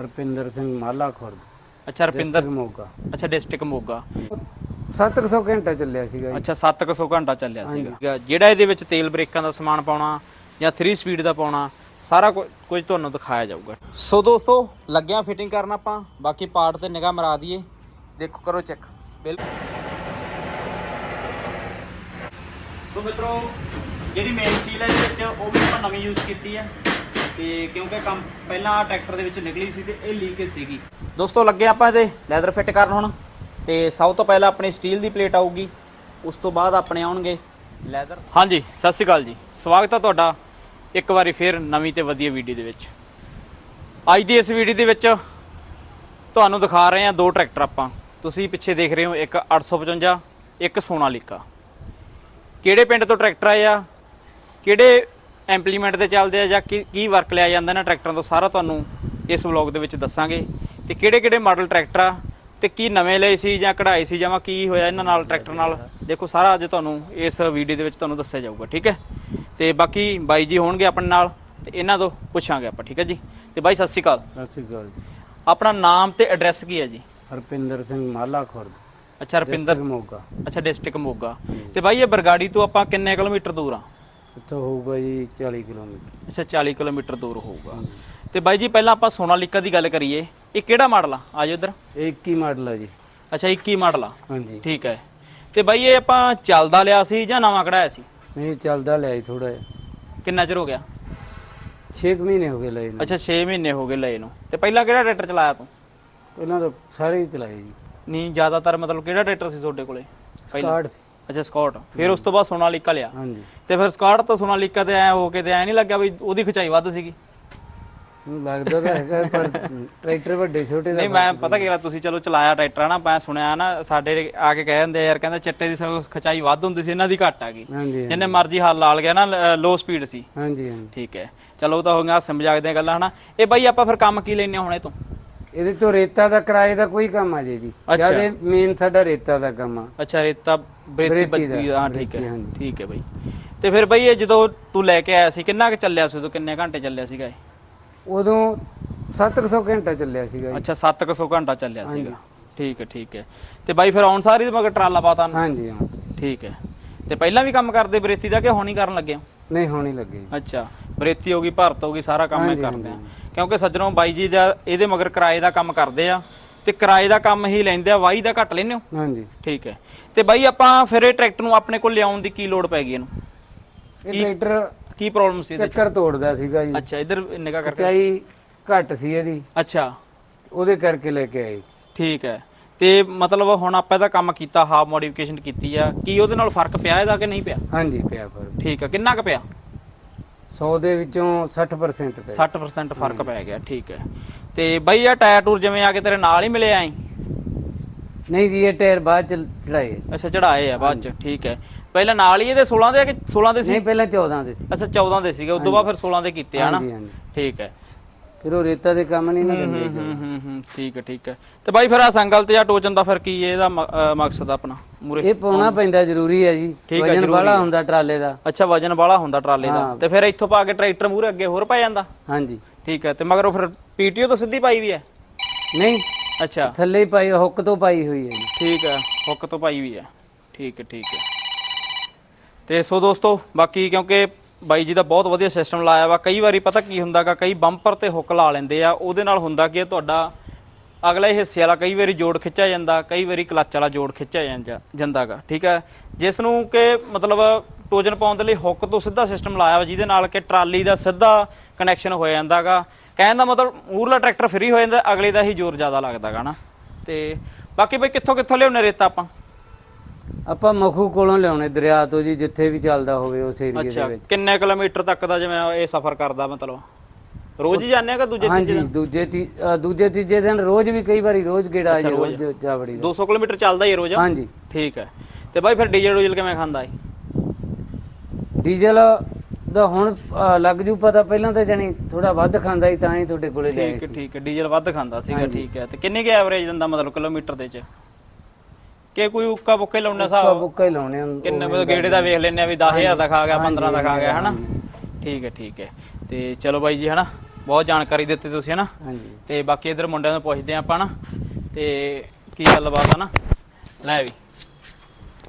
ਹਰਪਿੰਦਰ ਸਿੰਘ ਮਾਲਾ ਖੁਰਦ। ਅੱਛਾ ਰਪਿੰਦਰ ਡਿਸਟ੍ਰਿਕਟ ਮੋਗਾ। ਅੱਛਾ ਡਿਸਟ੍ਰਿਕਟ ਮੋਗਾ। 700 ਘੰਟਾ ਚੱਲਿਆ ਸੀਗਾ ਜੀ। ਅੱਛਾ 700 ਘੰਟਾ ਚੱਲਿਆ ਸੀਗਾ। ਜਿਹੜਾ ਇਹਦੇ ਵਿੱਚ ਤੇਲ ਬ੍ਰੇਕਾਂ ਦਾ ਸਮਾਨ ਪਾਉਣਾ ਜਾਂ 3 ਸਪੀਡ ਦਾ ਪਾਉਣਾ ਸਾਰਾ ਕੁ- ਕੁਝ ਤੁਹਾਨੂੰ ਦਿਖਾਇਆ ਜਾਊਗਾ। ਸੋ ਦੋਸਤੋ ਲੱਗਿਆ ਫਿਟਿੰਗ ਕਰਨ ਆਪਾਂ। ਬਾਕੀ ਪਾਰਟ ਤੇ ਨਿਗਾਹ ਮਰਾ ਦਈਏ। ਦੇਖੋ ਕਰੋ ਚੈੱਕ ਬਿਲਕੁਲ ਸੋ ਮਿੱਤਰੋ ਜਿਹੜੀ ਮੇਨ ਸੀਲ ਹੈ ਇਹਦੇ ਵਿੱਚ ਉਹ ਵੀ ਆਪਾਂ ਨਵੀਂ ਯੂਜ਼ ਕੀਤੀ ਹੈ। ਤੇ ਕਿਉਂਕਿ ਕੰਮ ਪਹਿਲਾਂ ਟਰੈਕਟਰ ਦੇ ਵਿੱਚ ਨਿਕਲੀ ਸੀ ਤੇ ਇਹ ਲੀਕੇਜ ਸੀਗੀ। ਦੋਸਤੋ ਲੱਗੇ ਆਪਾਂ ਇਹਦੇ ਲੈਦਰ ਫਿੱਟ ਕਰਨ ਹੁਣ। ਤੇ ਸਭ ਤੋਂ ਪਹਿਲਾਂ ਆਪਣੀ ਸਟੀਲ ਦੀ ਪਲੇਟ ਆਊਗੀ। ਉਸ ਤੋਂ ਬਾਅਦ ਆਪਣੇ ਆਉਣਗੇ ਲੈਦਰ ਹਾਂਜੀ ਸਤਿ ਸ਼੍ਰੀ ਅਕਾਲ ਜੀ। ਸਵਾਗਤ ਹੈ ਤੁਹਾਡਾ ਇੱਕ ਵਾਰੀ ਫੇਰ ਨਵੀਂ ਤੇ ਵਧੀਆ ਵੀਡੀਓ ਦੇ ਵਿੱਚ। ਅੱਜ ਦੀ ਇਸ ਵੀਡੀਓ ਦੇ ਵਿੱਚ ਤੁਹਾਨੂੰ ਦਿਖਾ ਰਹੇ ਹਾਂ ਦੋ ਟਰੈਕਟਰ ਆਪਾਂ। ਤੁਸੀਂ ਪਿੱਛੇ ਦੇਖ ਰਹੇ ਹੋ ਇੱਕ 855 ਇੱਕ ਸੋਨਾਲੀਕਾ ਕਿਹੜੇ ਪਿੰਡ ਤੋਂ ਟਰੈਕਟਰ ਆਏ ਆ? ਕਿਹੜੇ ਇੰਪਲੀਮੈਂਟ ਤੇ ਚੱਲਦੇ ਆ ਜਾਂ ਕੀ ਕੀ ਵਰਕ ਲਿਆ ਜਾਂਦਾ ਇਹਨਾਂ ਟਰੈਕਟਰਾਂ ਤੋਂ ਸਾਰਾ ਤੁਹਾਨੂੰ ਇਸ ਵਲੌਗ ਦੇ ਵਿੱਚ ਦੱਸਾਂਗੇ। ਤੇ ਕਿਹੜੇ ਕਿਹੜੇ ਮਾਡਲ ਟਰੈਕਟਰ ਆ ਤੇ ਕੀ ਨਵੇਂ ਲਏ ਸੀ ਜਾਂ ਕਢਾਏ ਸੀ ਜਾਂ ਕੀ ਹੋਇਆ ਇਹਨਾਂ ਨਾਲ ਟਰੈਕਟਰ ਨਾਲ? ਦੇਖੋ ਸਾਰਾ ਅੱਜ ਤੁਹਾਨੂੰ ਇਸ ਵੀਡੀਓ ਦੇ ਵਿੱਚ ਤੁਹਾਨੂੰ ਦੱਸਿਆ ਜਾਊਗਾ ਠੀਕ ਹੈ? ਤੇ ਬਾਕੀ ਬਾਈ ਜੀ ਹੋਣਗੇ ਆਪਣੇ ਨਾਲ ਤੇ ਇਹਨਾਂ ਤੋਂ ਪੁੱਛਾਂਗੇ ਆਪਾਂ ਠੀਕ ਹੈ ਜੀ? ਤੇ ਬਾਈ ਸਤਿ ਸ਼੍ਰੀ ਅਕਾਲ। ਸਤਿ ਸ਼੍ਰੀ ਅਕਾਲ ਜੀ। ਆਪਣਾ ਨਾਮ ਤੇ ਐਡਰੈਸ ਕੀ ਹੈ ਜੀ? ਹਰਪਿੰਦਰ ਸਿੰਘ ਮਾਲਾ ਖੁਰਦ ਅੱਛਾ ਰਪਿੰਦਰ ਡਿਸਟ੍ਰਿਕਟ ਮੋਗਾ। ਅੱਛਾ ਡਿਸਟ੍ਰਿਕਟ ਮੋਗਾ। ਤੇ ਬਾਈ ਇਹ ਬਰਗਾੜੀ ਤੋਂ ਆਪਾਂ ਕਿੰਨੇ ਕਿਲੋਮੀਟਰ ਦੂਰ ਆ? ਇੱਥੋਂ ਹੋਊਗਾ ਜੀ 40 ਕਿਲੋਮੀਟਰ। ਅੱਛਾ 40 ਕਿਲੋਮੀਟਰ ਦੂਰ ਹੋਊਗਾ। ਤੇ ਬਾਈ ਜੀ ਪਹਿਲਾਂ ਆਪਾਂ ਸੋਨਾਲੀਕਾ ਦੀ ਗੱਲ ਕਰੀਏ। ਇਹ ਕਿਹੜਾ ਮਾਡਲ ਆ? ਆਜੋ ਇੱਧਰ। ਇਹ 21 ਮਾਡਲ ਹੈ ਜੀ। ਅੱਛਾ 21 ਮਾਡਲ ਆ। ਹਾਂਜੀ। ਠੀਕ ਹੈ। ਤੇ ਬਾਈ ਇਹ ਆਪਾਂ ਚੱਲਦਾ ਲਿਆ ਸੀ ਜਾਂ ਨਵਾਂ ਕਢਾਇਆ ਸੀ? ਇਹ ਚੱਲਦਾ ਲਿਆ ਜੀ ਥੋੜਾ ਜਿਹਾ। ਕਿੰਨਾ ਚਿਰ ਹੋ ਗਿਆ? 6 ਮਹੀਨੇ ਹੋ ਗਏ ਲਏ ਨੂੰ। ਅੱਛਾ 6 ਮਹੀਨੇ ਹੋ ਗਏ ਲਏ ਨੂੰ। ਤੇ ਪਹਿਲਾਂ ਕਿਹੜਾ ਟਰੈਕਟਰ ਚਲਾਇਆ ਤੂੰ? ਪਹਿਲਾਂ ਤਾਂ ਸਾਰੇ ਹੀ ਚਲਾਏ ਜੀ। ਨਹੀਂ ਜ਼ਿਆਦਾਤਰ ਮਤਲਬ ਕਿਹੜਾ ਟਰੈਕਟਰ ਸੀ ਤੁਹਾਡੇ ਕੋਲੇ? ਪਹਿਲਾਂ ਸੀ। ਅੱਛਾ ਸਕਾਟ ਫਿਰ ਉਸ ਤੋਂ ਬਾਅਦ ਸੋਨਾਲੀਕਾ ਲਿਆ। ਹਾਂਜੀ। ਤੇ ਫਿਰ ਸਕਾਟ ਤੋਂ ਸੋਨਾਲੀਕਾ ਤੇ ਐ ਹੋ ਕੇ ਤੇ ਐ ਨਹੀਂ ਲੱਗਿਆ ਵੀ ਉਹਦੀ ਖਿਚਾਈ ਵੱਧ ਸੀਗੀ। ਲੱਗਦਾ ਤਾਂ ਹੈਗਾ ਪਰ ਟਰੈਕਟਰ ਵੱਡੇ ਛੋਟੇ ਦਾ ਨਹੀਂ ਮੈਂ ਪਤਾ ਕੀ ਗੱਲ ਤੁਸੀਂ ਚਲੋ ਚਲਾਇਆ ਟਰੈਕਟਰ ਨਾ ਮੈਂ ਸੁਣਿਆ ਨਾ ਸਾਡੇ ਆ ਕੇ ਕਹਿ ਦਿੰਦੇ ਯਾਰ ਕਹਿੰਦਾ ਚਿੱਟੇ ਦੀ ਖਚਾਈ ਵੱਧ ਹੁੰਦੀ ਸੀ ਇਹਨਾਂ ਦੀ ਘੱਟ ਆ ਗਈ। ਜਿੰਨੇ ਮਰਜ਼ੀ ਹੱਲ ਲਾਲ ਗਿਆ ਨਾ ਲੋ ਸਪੀਡ ਸੀ। ਹਾਂਜੀ ਹਾਂਜੀ। ਠੀਕ ਹੈ। ਚਲੋ ਤਾਂ ਹੋ ਗਿਆ ਮਜ਼ਾਕ ਦੀਆਂ ਗੱਲਾਂ ਹਨਾ। ਇਹ ਬਾਈ ਆਪਾਂ ਫਿਰ ਕੰਮ ਕੀ ਲੈਣੇ ਹੁਣ ਤੋਂ? ਇਹਦੇ ਤੋਂ ਰੇਤਾ ਦਾ ਕਿਰਾਏ ਦਾ ਕੋਈ ਕੰਮ ਆ ਜੇ ਜੀ। ਅੱਛਾ। ਜ਼ਿਆਦਾ ਮੇਨ ਸਾਡਾ ਰੇਤਾ ਦਾ ਕੰਮ ਆ। ਅੱਛਾ ਰੇਤਾ ਬਰੇਤੀ ਬਰੇਤੀ ਦਾ, ਬੱਤੀ ਹਾਂ ਠੀਕ ਹੈ। ਹਾਂਜੀ। ਠੀਕ ਹੈ ਬਾਈ। ਤੇ ਫਿਰ ਬਾਈ ਇਹ ਜਦੋਂ ਤੂੰ ਲੈ ਕੇ ਆਇਆ ਸੀ ਕਿੰਨਾ ਕੁ ਚੱਲਿਆ ਸੀ ਉਦੋਂ? ਕਿੰਨੇ ਘੰਟੇ ਚੱਲਿਆ ਸੀਗਾ ਇਹ? ਉਦੋਂ 700 ਘੰਟਾ ਚੱਲਿਆ ਸੀਗਾ ਜੀ। ਅੱਛਾ 700 ਘੰਟਾ ਚੱਲਿਆ ਸੀਗਾ। ਠੀਕ ਹੈ ਠੀਕ ਹੈ। ਤੇ ਬਾਈ ਫਿਰ ਆਉਣ ਸਾਰੀ ਮਗਰ ਟਰਾਲਾ ਪਾਤਾ ਨਾ? ਹਾਂਜੀ ਹਾਂ। ਠੀਕ ਹੈ। ਤੇ ਪਹਿਲਾਂ ਵੀ ਕੰਮ ਕਰਦੇ ਬਰੇਤੀ ਦਾ ਕਿ ਹੁਣ ਹੀ ਕਰਨ ਲੱਗੇ ਹੋ? ਨਹੀਂ ਹੋਣੀ ਲੱਗੇ। ਅੱਛਾ ਬਰੇਤੀ ਹੋ ਗਈ ਭਰਤ ਹੋ ਗਈ ਸਾਰਾ ਕੰਮ ਇਹ ਹਾਂਜੀ, ਕਰਦੇ ਆ। ਕਿਉਂਕਿ ਸੱਜਣੋਂ ਬਾਈ ਜੀ ਦਾ ਇਹਦੇ ਮਗਰ ਕਿਰਾਏ ਦਾ ਕੰਮ ਕਰਦੇ ਆ। ਤੇ ਕਿਰਾਏ ਦਾ ਕੰਮ ਹੀ ਲੈਂਦੇ ਆ ਵਾਈ ਦਾ ਘੱਟ ਲੈਂਦੇ ਹੋ? ਹਾਂਜੀ। ਠੀਕ ਹੈ। ਤੇ ਬਾਈ ਆਪਾਂ ਫਿਰ ਇਹ ਟਰੈਕਟਰ ਨੂੰ ਆਪਣੇ ਕੋਲ ਲਿਆਉਣ ਦੀ ਕੀ ਲੋੜ ਪੈ ਗਈ ਇਹਨੂੰ? ਇਹ ਟਰੈਕਟਰ ਕੀ ਪ੍ਰੋਬਲਮ ਸੀ ਇਹਦੇ ਚ? ਚੱਕਰ ਤੋੜਦਾ ਸੀਗਾ ਜੀ। ਅੱਛਾ ਇਧਰ ਨਿਗਾਹ ਕਰਕੇ। ਚਾਈ ਘੱਟ ਸੀ ਇਹਦੀ। ਅੱਛਾ। ਉਹਦੇ ਕਰਕੇ ਲੈ ਕੇ ਆਏ। ਠੀਕ ਹੈ। ਤੇ ਮਤਲਬ ਹੁਣ ਆਪਾਂ ਇਹਦਾ ਕੰਮ ਕੀਤਾ ਹਾਫ ਮੋਡੀਫਿਕੇਸ਼ਨ ਕੀਤੀ ਆ। ਕੀ ਉਹਦੇ ਨਾਲ ਫ਼ਰਕ ਪਿਆ ਇਹਦਾ ਕਿ ਨਹੀਂ ਪਿਆ? ਹਾਂਜੀ ਪਿਆ ਪਰ ਠੀਕ ਹੈ ਕਿੰਨਾ ਕੁ ਪਿਆ? 100 ਦੇ ਵਿੱਚੋਂ 60% ਪਿਆ। 60% ਫ਼ਰਕ ਪੈ ਗਿਆ ਠੀਕ ਹੈ। ਤੇ ਬਾਈ ਆ ਟਾਇਰ ਟੂਰ ਜਿਵੇਂ ਆ ਕੇ ਤੇਰੇ ਨਾਲ ਹੀ ਮਿਲੇ ਆਈ ਨਹੀਂ ਜੀ ਇਹ ਟਾਇਰ ਬਾਅਦ ਚ ਚੜਾਏ। ਅੱਛਾ ਚੜਾਏ ਆ ਬਾਅਦ ਚ ਠੀਕ ਹੈ। ਪਹਿਲਾਂ ਨਾਲ ਹੀ ਇਹਦੇ 16 ਦੇ ਆ ਕਿ 16 ਦੇ ਸੀ? ਨਹੀਂ ਪਹਿਲਾਂ 14 ਦੇ ਸੀ। ਅੱਛਾ 14 ਦੇ ਸੀਗੇ ਉਸ ਤੋਂ ਬਾਅਦ ਫਿਰ 16 ਦੇ ਕੀਤੇ ਆ ਨਾ ਹਾਂਜੀ ਹਾਂਜੀ। ਠੀਕ ਹੈ। ਫਿਰ ਉਹ ਰੇਤਾ ਦੇ ਕੰਮ ਨਹੀਂ ਨਾ ਦਿੰਦੇ ਹੂੰ ਹੂੰ ਹੂੰ ਹੂੰ ਠੀਕ ਹੈ ਠੀਕ ਹੈ। ਤੇ ਬਾਈ ਫਿਰ ਆ ਸੰਗਲ ਤੇ ਆ ਟੋਚਨ ਦਾ ਫਿਰ ਕੀ ਇਹਦਾ ਮ- ਅਹ ਮਕਸਦ ਆਪਣਾ? ਮੂਰੇ ਇਹ ਪਾਉਣਾ ਪੈਂਦਾ ਜ਼ਰੂਰੀ ਹੈ ਜੀ। ਠੀਕ ਹੈ, ਵਜਨ ਜ਼ਰੂਰੀ ਵਾਲਾ ਹੈ। ਹੁੰਦਾ ਟਰਾਲੇ ਦਾ। ਅੱਛਾ ਵਜਨ ਵਾਲਾ ਹੁੰਦਾ ਟਰਾਲੇ ਦਾ। ਹਾਂ। ਤੇ ਫਿਰ ਇੱਥੋਂ ਪਾ ਕੇ ਟਰੈਕਟਰ ਮੂਰੇ ਅੱਗੇ ਹੋਰ ਪੈ ਜਾਂਦਾ? ਹਾਂਜੀ। ਠੀਕ ਹੈ ਤੇ ਮਗਰ ਉਹ ਫਿਰ ਪੀਟੀਓ ਤਾਂ ਸਿੱਧੀ ਪਾਈ ਵੀ ਹੈ? ਨਹੀਂ। ਅੱਛਾ। ਥੱਲੇ ਹੀ ਪਾਈ ਹੁੱਕ ਤੋਂ ਪਾਈ ਹੋਈ ਹੈ ਜੀ। ਠੀਕ ਹੈ ਹੁੱਕ ਤੋਂ ਪਾਈ ਵੀ ਹੈ। ਠੀਕ ਹੈ ਠੀਕ ਹੈ। ਤੇ ਸੋ ਦੋਸਤੋ ਬਾਕੀ ਕਿਉਂਕਿ ਬਾਈ ਜੀ ਦਾ ਬਹੁਤ ਵਧੀਆ ਸਿਸਟਮ ਲਾਇਆ ਵਾ। ਕਈ ਵਾਰੀ ਪਤਾ ਕੀ ਹੁੰਦਾਗਾ, ਕਈ ਬੰਪਰ ਤੇ ਹੁੱਕ ਲਾ ਲੈਂਦੇ ਆ। ਉਹਦੇ ਨਾਲ ਹੁੰਦਾ ਕਿ ਤੁਹਾਡਾ ਅਗਲੇ ਹਿੱਸੇ ਵਾਲਾ ਕਈ ਵਾਰੀ ਜੋੜ ਖਿੱਚਿਆ ਜਾਂਦਾ, ਕਈ ਵਾਰੀ ਕਲੱਚ ਵਾਲਾ ਜੋੜ ਖਿੱਚਿਆ ਜਾਂਦਾ, ਜਾਂਦਾਗਾ, ਠੀਕ ਹੈ ਜਿਸ ਨੂੰ ਕਿ ਮਤਲਬ ਟੋਜਨ ਪਾਉਣ ਦੇ ਲਈ ਹੁੱਕ ਤੋਂ ਸਿੱਧਾ ਸਿਸਟਮ ਲਾਇਆ ਵਾ, ਜਿਹਦੇ ਨਾਲ ਕਿ ਟਰਾਲੀ ਦਾ ਸਿੱਧਾ ਕਨੈਕਸ਼ਨ ਹੋ ਜਾਂਦਾਗਾ। ਕਹਿਣ ਦਾ ਮਤਲਬ ਮੂਰਲਾ ਟਰੈਕਟਰ ਫ੍ਰੀ ਹੋ ਜਾਂਦਾ, ਅਗਲੇ ਦਾ ਹੀ ਜ਼ੋਰ ਜ਼ਿਆਦਾ ਲੱਗਦਾਗਾ ਨਾ। ਤੇ ਬਾਕੀ ਬਈ ਕਿੱਥੋਂ ਕਿੱਥੋਂ ਲਿਆਉਣੇ ਰੇਤਾ ਆਪਾਂ? ਆਪਾਂ ਮਖੂ ਕੋਲੋਂ ਲਿਆਉਣੇ ਦਰਿਆ ਤੋਂ ਜੀ ਜਿੱਥੇ ਵੀ ਚੱਲਦਾ ਹੋਵੇ ਉਸ ਏਰੀਏ ਦੇ ਅੱਛਾ ਵਿੱਚ। ਕਿੰਨੇ ਕਿਲੋਮੀਟਰ ਤੱਕ ਦਾ ਜਿਵੇਂ ਇਹ ਸਫ਼ਰ ਕਰਦਾ ਮਤਲਬ? ਰੋਜ਼ ਹੀ ਜਾਂਦੇ ਆ ਕਿ ਦੂਜੇ ਹਾਂਜੀ ਦੂਜੇ ਤੀ- ਅ, ਦੂਜੇ ਤੀਜੇ ਦਿਨ ਰੋਜ਼ ਵੀ ਕਈ ਵਾਰੀ ਰੋਜ਼ ਗੇੜਾ ਜੀ ਰੋਜ਼। ਜਾਵੜੀ ਦਾ। 200 ਕਿਲੋਮੀਟਰ ਚੱਲਦਾ ਹੀ ਰੋਜ਼? ਹਾਂਜੀ। ਠੀਕ ਹੈ। ਤੇ ਬਾਈ ਫਿਰ ਡੀਜ਼ਲ ਡੂਜ਼ਲ ਕਿਵੇਂ ਖਾਂਦਾ ਏ ਡੀਜ਼ਲ ਦਾ ਹੁਣ ਅ, ਲੱਗ ਜੂ ਪਤਾ ਪਹਿਲਾਂ ਤਾਂ ਜਾਨੀ ਥੋੜਾ ਵੱਧ ਖਾਂਦਾ ਸੀ ਤਾਂ ਹੀ ਤੁਹਾਡੇ ਕੋਲੇ ਲਿਆਏ ਠੀਕ ਹੈ ਠੀਕ ਹੈ ਡੀਜ਼ਲ ਵੱਧ ਖਾਂਦਾ ਸੀਗਾ ਠੀਕ ਹੈ। ਤੇ ਕਿੰਨੀ ਕੁ ਐਵਰੇਜ ਦਿੰਦਾ ਮਤਲਬ ਕਿਲੋਮੀਟਰ ਦੇ ਚ ਕਿ ਕੋਈ ਉੱਕਾ ਬੁੱਕੇ ਲਾਉਣਾ ਹਿਸਾਬ ਬੁੱਕਾ ਹੀ ਲਾਉਣੇ ਹਨ ਕਿੰਨੇ ਮਤਲਬ ਗੇੜੇ ਦਾ ਵੇਖ ਲੈਨੇ ਆ ਵੀ 10000 ਦਾ ਖਾ ਗਿਆ 15 ਦਾ ਖਾ ਗਿਆ ਹਨਾ? ਠੀਕ ਹੈ ਠੀਕ ਹੈ। ਤੇ ਚਲੋ ਬਾਈ ਜੀ ਹਨਾ? ਬਹੁਤ ਜਾਣਕਾਰੀ ਦਿੱਤੀ ਤੁਸੀਂ ਹਨਾ? ਹਾਂਜੀ। ਤੇ ਬਾਕੀ ਇਧਰ ਮੁੰਡਿਆਂ ਨੂੰ ਪੁੱਛਦੇ ਆ ਆਪਾਂ ਨਾ ਤੇ ਕੀ ਗੱਲਬਾਤ ਆ ਨਾ ਲੈ ਵੀ।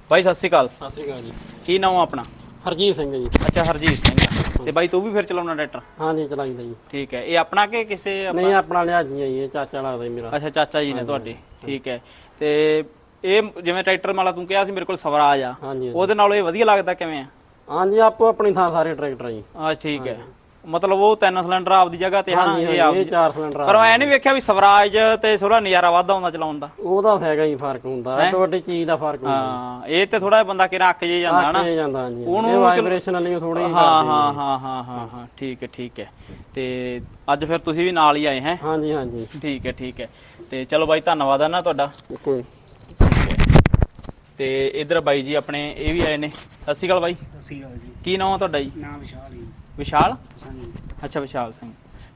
ਬਾਈ ਸਤਿ ਸ਼੍ਰੀ ਅਕਾਲ। ਸਤਿ ਸ੍ਰੀ ਅਕਾਲ ਜੀ। ਕੀ ਨਾਮ ਆ ਆਪਣਾ? ਹਰਜੀਤ ਸਿੰਘ ਜੀ। ਅੱਛਾ ਹਰਜੀਤ ਸਿੰਘ ਤੇ ਬਾਈ ਤੂੰ ਵੀ ਫਿਰ ਚਲਾਉਣਾ ਟਰੈਕਟਰ? ਹਾਂਜੀ ਚਲਾਈਦਾ ਜੀ। ਠੀਕ ਹੈ। ਇਹ ਆਪਣਾ ਕਿ ਕਿਸੇ ਆਪਣਾ- ਨਹੀਂ ਆਪਣਾ ਲਿਆ ਜੀ ਇਹ ਚਾਚਾ ਲੱਗਦਾ ਜੀ ਮੇਰਾ। ਅੱਛਾ ਚਾਚਾ ਜੀ ਨੇ ਤੁਹਾਡੇ। ਠੀਕ ਹੈ। ਤੇ ਇਹ ਜਿਵੇਂ ਟਰੈਕਟਰ ਵਾਲਾ ਤੂੰ ਕਿਹਾ ਸੀ ਮੇਰੇ ਕੋਲ ਸਵਰਾਜ ਆ ਹਾਂਜੀ ਉਹਦੇ ਨਾਲ ਇਹ ਵਧੀਆ ਲੱਗਦਾ ਕਿਵੇਂ ਆ? ਹਾਂਜੀ ਆਪੋ ਆਪਣੀ ਥਾਂ ਸਾਰੇ ਟਰੈਕਟਰ ਆ ਜੀ। ਆ ਠੀਕ ਹੈ। ਮਤਲਬ ਉਹ ਤਿੰਨ ਸਿਲੰਡਰ ਆਪਦੀ ਜਗ੍ਹਾ ਤੇ ਹਨਾ ਇਹ ਆਪਦੀ ਇਹ ਚਾਰ ਸਿਲੰਡਰ ਪਰ ਮੈਂ ਨਹੀਂ ਵੇਖਿਆ ਵੀ ਸਵਰਾਜ ਤੇ ਥੋੜਾ ਨਜ਼ਾਰਾ ਵੱਧ ਆਉਂਦਾ ਚਲਾਉਣ ਦਾ। ਉਹਦਾ ਹੈਗਾ ਹੀ ਫ਼ਰਕ ਹੁੰਦਾ ਇੱਕ ਵੱਡੀ ਚੀਜ਼ ਦਾ ਫ਼ਰਕ ਹੁੰਦਾ। ਹਾਂ ਇਹ ਤੇ ਥੋੜਾ ਬੰਦਾ ਕਿਰਾ ਅੱਕ ਜੇ ਜਾਂਦਾ ਹਨਾ? ਆਕੇ ਜਾਂਦਾ ਹਾਂਜੀ ਉਹਨੂੰ ਵਾਈਬ੍ਰੇਸ਼ਨ ਵਾਲੀ ਥੋੜੀ ਹਾਂ ਹਾਂ ਹਾਂ ਹਾਂ ਹਾਂ ਹਾਂ ਠੀਕ ਹੈ ਠੀਕ ਹੈ। ਤੇ ਅੱਜ ਫਿਰ ਤੁਸੀਂ ਵੀ ਨਾਲ ਹੀ ਆਏ ਹੈ? ਹਾਂਜੀ ਹਾਂਜੀ। ਠੀਕ ਹੈ ਠੀਕ ਹੈ। ਤੇ ਚਲੋ ਬਾਈ ਧੰਨਵਾਦ ਆ ਨਾ ਤੁਹਾਡਾ। ਕੋਈ ਤੇ ਇਧਰ ਬਾਈ ਜੀ ਆਪਣੇ ਇਹ ਵੀ ਆਏ ਨੇ। ਸਤਿ ਸ਼੍ਰੀ ਅਕਾਲ ਬਾਈ। ਸਸੀ ਗੱਲ ਜੀ। ਕੀ ਨਾਮ ਆ ਤੁਹਾਡਾ ਜੀ? ਨਾਮ ਵਿਸ਼ਾਲ ਜੀ। ਵਿਸ਼ਾਲ? ਹਾਂਜੀ। ਅੱਛਾ ਵਿਸ਼ਾਲ ਸਿੰਘ।